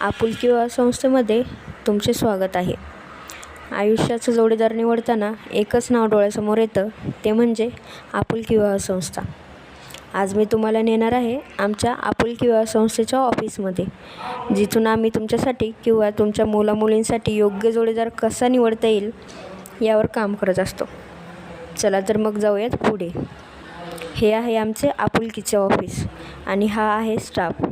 आपुलकी विवाह संस्थेमध्ये तुमचे स्वागत आहे. आयुष्याचं जोडीदार निवडताना एकच नाव डोळ्यासमोर येतं ते म्हणजे आपुलकी विवाह संस्था. आज मी तुम्हाला नेणार आहे आमच्या आपुलकी विवाह संस्थेच्या ऑफिसमध्ये जिथून आम्ही तुमच्यासाठी किंवा तुमच्या मुलामुलींसाठी योग्य जोडीदार कसा निवडता येईल यावर काम करत असतो. चला तर मग जाऊयात पुढे. हे आहे आमचे आपुलकीचे ऑफिस आणि हा आहे स्टाफ.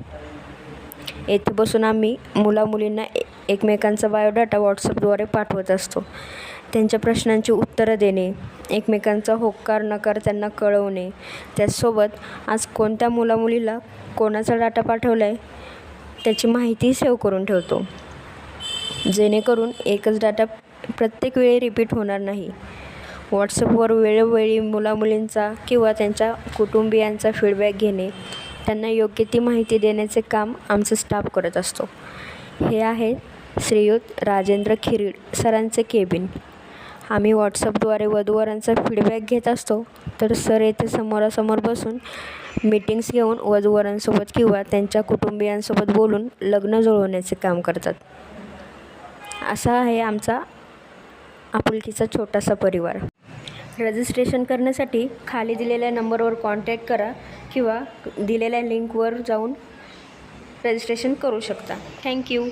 येथे बसून आम्ही मुलामुलींना ए एकमेकांचा बायोडाटा व्हॉट्सअपद्वारे पाठवत असतो. त्यांच्या प्रश्नांची उत्तरं देणे एकमेकांचा होकार नकार त्यांना कळवणे त्याचसोबत आज कोणत्या मुलामुलीला कोणाचा डाटा पाठवला आहे त्याची माहिती सेव्ह करून ठेवतो. जेणेकरून एकच डाटा प्रत्येक वेळी रिपीट होणार नाही. व्हॉट्सअपवर वेळोवेळी मुलामुलींचा किंवा त्यांच्या कुटुंबियांचा फीडबॅक घेणे त्यांना योग्य ती माहिती देण्याचे काम आमचा स्टाफ करत असतो. हे आहे श्रीयुत राजेंद्र खिरीड सरांचे केबिन आम्ही व्हॉट्सअपद्वारे वधूवरांचा फीडबॅक घेत असतो तर सर येथे समोरासमोर बसून मीटिंग्स घेऊन वधूवरांसोबत किंवा त्यांच्या कुटुंबियांसोबत बोलून लग्न जुळवण्याचे काम करतात. असा आहे आमचा आपुलकीचा छोटासा परिवार. रजिस्ट्रेशन करण्यासाठी खाली दिलेल्या नंबरवर कॉन्टॅक्ट करा किंवा दिलेल्या लिंकवर जाऊन रजिस्ट्रेशन करू शकता. थँक्यू